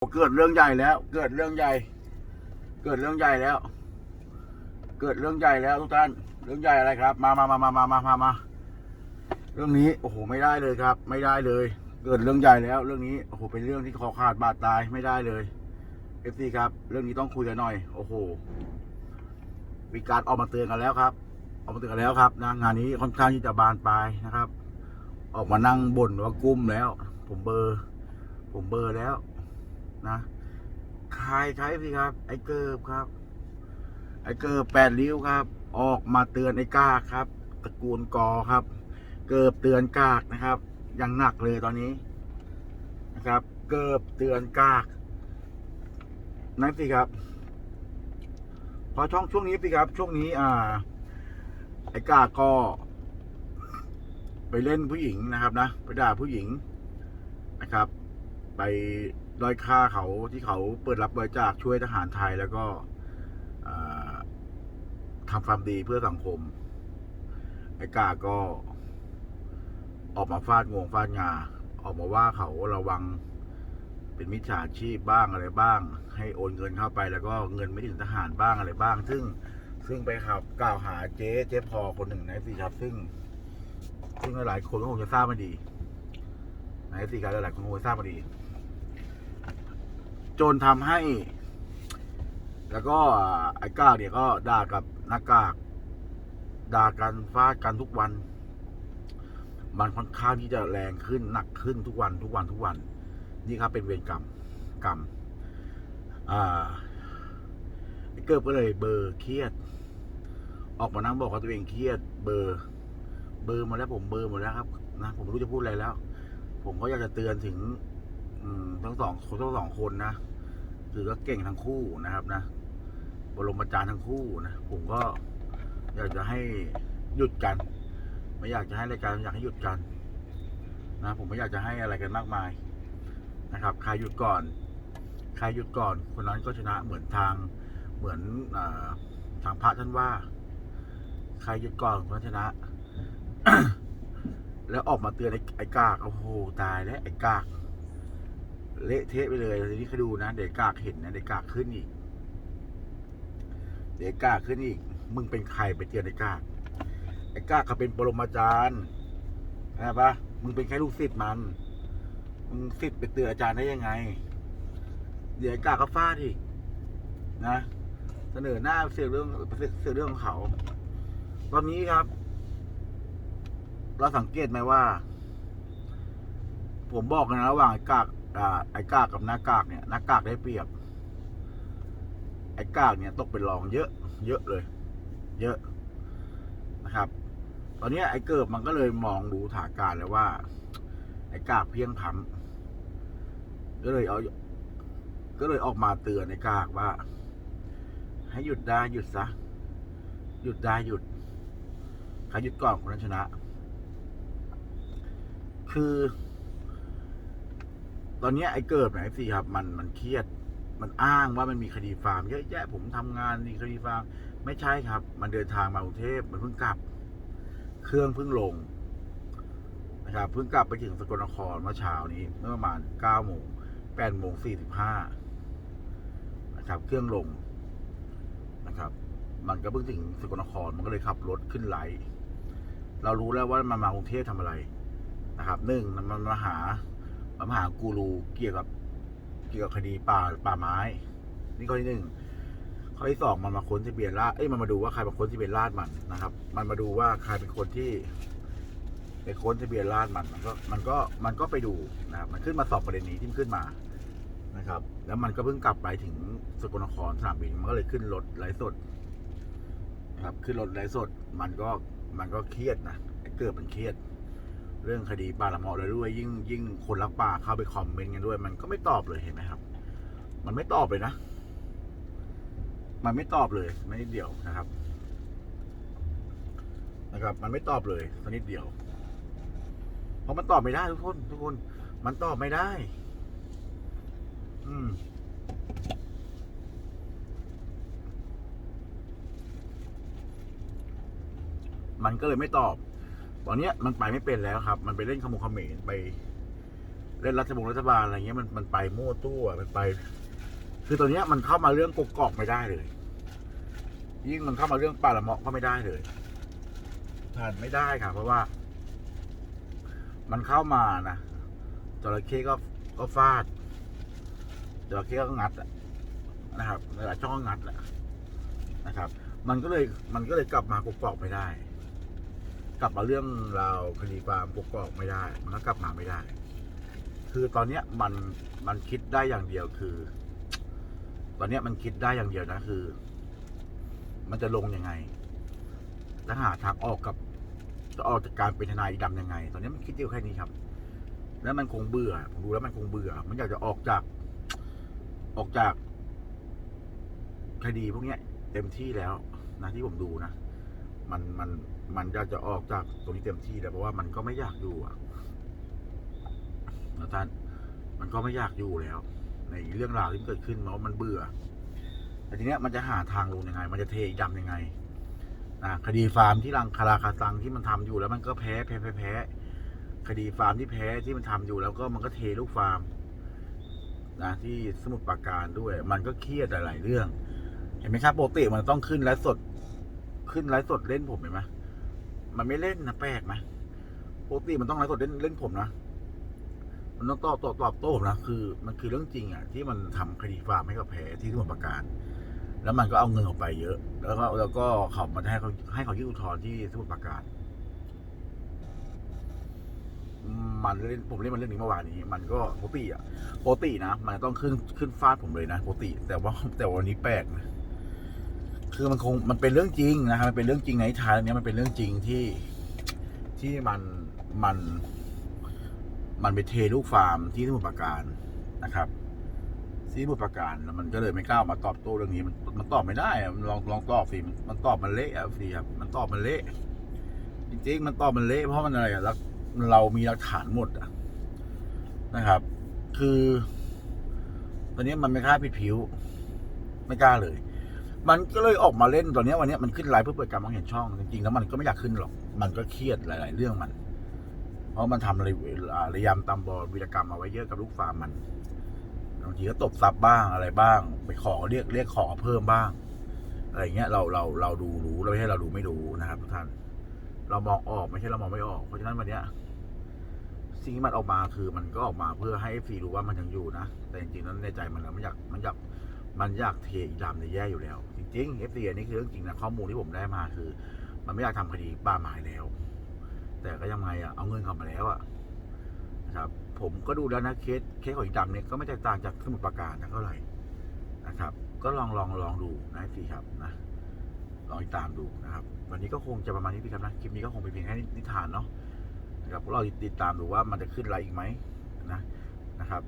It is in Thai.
เกิดเรื่องใหญ่แล้ว เกิดเรื่องใหญ่ เกิดเรื่องใหญ่แล้ว เกิดเรื่องใหญ่แล้วทุกท่าน เรื่องใหญ่อะไรครับ มามามามามามามามาเรื่องนี้โอ้โหไม่ได้เลยครับ ไม่ได้เลย เกิดเรื่องใหญ่แล้ว เรื่องนี้โอ้โหเป็นเรื่องที่คอขาดบาดตายไม่ได้เลยเอฟซีครับ เรื่องนี้ต้องคุยกันหน่อย โอ้โหมีการออกมาเตือนกันแล้วครับออกมาเตือนกันแล้วครับนะงานนี้ค่อนข้างที่จะบานปลายนะครับ ออกมานั่งบ่นว่ากุ้มแล้ว ผมเบอร์ ผมเบอร์แล้ว นะใครใช้สิครับ ไอ้เกิบครับ ไอ้เกิบแปดริ้วครับ ออกมาเตือนไอ้กากครับ ตระกูลกอครับ เกิบเตือนกากนะครับยังหนักเลยตอนนี้นะครับ เกิบเตือนกากนั่นสิครับ พอช่องช่วงนี้สิครับ ช่วงนี้ อ่า ไอ้กากก็ ไปเล่นผู้หญิงนะครับนะไปด่าผู้หญิงนะครับ ไป ด้อยค่าเขาที่เขาเปิดรับบริจาคช่วยทหารไทยแล้วก็ทำความดีเพื่อสังคม ไอ้กาก็ออกมาฟาดงวงฟาดงา ออกมาว่าเขาระวังเป็นมิจฉาชีพบ้างอะไรบ้าง ให้โอนเงินเข้าไปแล้วก็เงินไม่ถึงทหารบ้างอะไรบ้าง ซึ่งซึ่งไปขับกล่าวหาเจ๊เจ๊พอคนหนึ่งนะสิครับ ซึ่ง ซึ่งหลายคนก็คงจะทราบมาดีในสิการหลายๆคนคงจะทราบมาดี จนทำให้ แล้วก็ไอ้ก้าวเนี่ยก็ด่ากับหน้ากากด่ากันฟาดกันทุกวัน มันค่อนข้างที่จะแรงขึ้นหนักขึ้นทุกวันทุกวันทุกวัน นี่ครับเป็นเวรกรรมกรรมอ่าไอ้เกิบก็เลยเบอร์เครียด ออกมานั่งบอกว่าตัวเองเครียด เบอร์เบอร์มาแล้วผมเบอร์หมดแล้วครับนะผมไม่รู้จะพูดอะไรแล้ว ผมก็อยากจะเตือนถึงทั้งสองคนทั้งสองคนนะ คือก็เก่งทั้งคู่นะครับนะบรมอาจารย์ทั้งคู่นะผมก็อยากจะให้หยุดกัน ไม่อยากจะให้รายการอยากให้หยุดกัน นะ ผมไม่อยากจะให้อะไรกันมากมายนะครับใครหยุดก่อน ใครหยุดก่อน คนนั้นก็ชนะเหมือนทางเหมือนอทางพระท่านว่า ใครหยุดก่อนคนนั้นชนะ แล้วออกมาเตือนไอ้ไอ้กากโอ้โหตายแล้วไอ้กาก เละเทะไปเลยทีนี้เขาดูนะ เด็กกากเห็นนะ เด็กกากขึ้นอีก เด็กกากขึ้นอีก มึงเป็นใครไปเตือนไอ้กากไอ้กากเขาเป็นปรมาจารย์นะปะมึงเป็นแค่ลูกศิษย์มัน มึงศิษย์ไปเตือนอาจารย์ได้ยังไง เดี๋ยวไอ้กากก็ฟาดอีกนะเสนอหน้าเสือเรื่องเสือเรื่องของเขาตอนนี้ครับ เราสังเกตไหมว่า ผมบอกนะระหว่างกาก ไอ้กากกับหน้ากากเนี่ยหน้ากากได้เปรียบ ไอ้กากเนี่ยตกเป็นรองเยอะ เยอะเลย เยอะนะครับ ตอนนี้ไอ้เกิบมันก็เลยมองดูถาการแล้วว่า ไอ้กากเพียงพำก็เลยเอาก็เลยออกมาเตือนไอ้กากว่า ให้หยุดได้หยุดซะหยุดได้หยุดใครหยุดก่อนคนนั้นชนะ คือ ตอนนี้ไอ้เกิดไหนสิครับมันมันเครียด มันอ้างว่ามันมีคดีฟาร์มเยอะแยะผมทำงานมีคดีฟาร์มไม่ใช่ครับ มันเดินทางมากรุงเทพมันเพิ่งกลับ เครื่องเพิ่งลงนะครับเพิ่งกลับไปถึงสกลนครเมื่อเช้านี้เมื่อประมาณเก้าโมงแปดโมงสี่สิบห้านะครับ เครื่องลงนะครับ มันก็เพิ่งถึงสกลนครมันก็เลยขับรถขึ้นไหล เรารู้แล้วว่ามันมากรุงเทพทำอะไรนะครับหนึ่งมันมาหา มันมหากูรูเกี่ยวกับ เกี่ยวกับคดีป่าป่าไม้ นี่ข้อที่หนึ่งข้อที่สองมันมาค้นทะเบียนราษเอ้ยมันมาดูว่าใครมาค้นทะเบียนราษมันนะครับ มันมาดูว่าใครเป็นคนที่ไปค้นทะเบียนราษมันมันก็มันก็มันก็ไปดูนะครับมันขึ้นมาสอบประเด็นนี้ที่มันขึ้นมานะครับ แล้วมันก็เพิ่งกลับไปถึงสกลนครสนามบินมันก็เลยขึ้นรถไร้สดนะครับขึ้นรถไร้สด มันก็มันก็เครียดนะเกิดมันเครียด เรื่องคดีป่าละเมาะเลยด้วย ยิ่งยิ่งคนรักป่าเข้าไปคอมเมนต์กันด้วย มันก็ไม่ตอบเลยเห็นไหมครับ มันไม่ตอบเลยนะ มันไม่ตอบเลย ไม่นิดเดียวนะครับ นะครับ มันไม่ตอบเลยสักนิดเดียว เพราะมันตอบไม่ได้ทุกคนทุกคน มันตอบไม่ได้ อืมมันก็เลยไม่ตอบ ตอนเนี้ยมันไปไม่เป็นแล้วครับ มันไปเล่นขโมยขมรไป เล่นรัฐบงรัฐบาลอะไรเงี้ยมันมันไปมั่วตัวมันไป คือตอนเนี้ยมันเข้ามาเรื่องกกอกไม่ได้เลย ยิ่งมันเข้ามาเรื่องป่าละเมาะก็ไม่ได้เลยผ่านไม่ได้ค่ะเพราะว่า มันเข้ามานะจระเข้ก็ก็ฟาดจระเข้ก็งัดนะครับเวลาช่องงัดแหละนะครับ มันก็เลยมันก็เลยกลับมากกอกไม่ได้ กลับมาเรื่องราวคดีความกกอกไม่ได้ มันก็กลับมาไม่ได้ คือตอนเนี้ยมันมันคิดได้อย่างเดียวคือ ตอนเนี้ยมันคิดได้อย่างเดียวนะคือ มันจะลงยังไงจะหาทางออกกับจะออกจากการเป็นทนายดำยังไง ตอนนี้มันคิดอยู่แค่นี้ครับ แล้วมันคงเบื่อผมดูแล้วมันคงเบื่อ มันอยากจะออกจาก ออกจากคดีพวกเนี้ยเต็มที่แล้วนะที่ผมดูนะ มันมัน มันอยากจะออกจากตรงนี้เต็มที่แล้วเพราะว่ามันก็ไม่อยากอยู่อะนะท่านมันก็ไม่อยากอยู่แล้ว ในเรื่องราวที่เกิดขึ้นเนาะมันเบื่อแต่ทีเนี้ยมันจะหาทางลงยังไง มันจะเทดำยังไงนะคดีฟาร์มที่รังคาราคาซังที่มันทำอยู่แล้วมันก็แพ้แพ้แพ้แพ้คดีฟาร์มที่แพ้ที่มันทำอยู่แล้วก็มันก็เทลูกฟาร์มนะที่สมุทรปราการด้วย มันก็เครียดหลาย ๆ เรื่อง เห็นไหมครับโปกติมันต้องขึ้นไลฟ์สด ขึ้นไลฟ์สดเล่นผมเห็นไหม มันไม่เล่นนะแปลกไหมปกติมันต้องไลฟ์สดเล่นเล่นผมนะ มันต้องตอบตอบตอบโต้ผมนะ คือ มันคือเรื่องจริงอะ ที่มันทำคดีฟาร์มให้กับแพ้ที่สมุทรปราการ แล้วมันก็เอาเงินออกไปเยอะ แล้วก็แล้วก็เขามันให้เขาให้เขายื่นอุทธรณ์ที่สมุทรปราการ มันเล่นผมเล่นมันเรื่องนี้เมื่อวานนี้ มันก็ปกติอะปกตินะ มันต้องขึ้นขึ้นฟาดผมเลยนะปกติ แต่ว่าแต่วันนี้แปลกนะ คือมันคงมันเป็นเรื่องจริงนะครับมันเป็นเรื่องจริงในทานเนี้ยมันเป็นเรื่องจริงที่ที่มันมัน มันไปเทลูกฟาร์มที่สมุทรปราการนะครับที่สมุทรปราการแล้วมันก็เลยไม่กล้ามาตอบโต้เรื่องนี้มันมันตอบไม่ได้มันลองลองตอบสิมันมันตอบมันเละอะสิครับมันตอบมันเละจริงๆมันตอบมันเละเพราะมันอะไรอะเรามีหลักฐานหมดอะนะครับ คือ ตอนนี้มันไม่กล้าผิดผิว ไม่กล้าเลย มันก็เลยออกมาเล่นตอนนี้วันนี้มันขึ้นไลฟ์เพื่อเปิดการมองเห็นช่องจริงๆแล้วมันก็ไม่อยากขึ้นหรอก มันก็เครียดหลาย ๆ เรื่องมัน เพราะมันทำอะไรอาระยำตำบอวีรกรรมมาไว้เยอะกับลูกฟาร์มมันบางทีก็ตบซับบ้างอะไรบ้าง ไปขอเรียกเรียกขอเพิ่มบ้าง อะไรเงี้ยเราเราเราดูรู้เราไม่ใช่เราดูไม่รู้นะครับทุกท่าน เรามองออกไม่ใช่เรามองไม่ออกเพราะฉะนั้นวันเนี้ยสิ่งที่มันออกมาคือมันก็ออกมาเพื่อให้เอฟซีรู้ว่ามันยังอยู่นะแต่จริงๆนั้นในใจมันแล้วมันอยากมันอยาก มันอยากเทอีดำในแย่อยู่แล้ว จริงๆเอฟซีอันนี้คือเรื่องจริงนะข้อมูลที่ผมได้มาคือ มันไม่อยากทำคดีป้าหมายแล้ว แต่ก็ยังไงอะเอาเงินเข้ามาแล้วอะนะครับ ผมก็ดูแล้วนะเคสเคสของอีดำเนี่ยก็ไม่แตกต่างจากสมุทรปราการนะเท่าไหร่นะครับ ก็ลองลองลองดูนะพี่ครับนะลองติดตามดูนะครับ วันนี้ก็คงจะประมาณนี้พี่ครับนะคลิปนี้ก็คงเป็นเพียงแค่นิทานเนาะนะครับเราติดตามดูว่ามันจะขึ้นอะไรอีกไหมนะนะครับ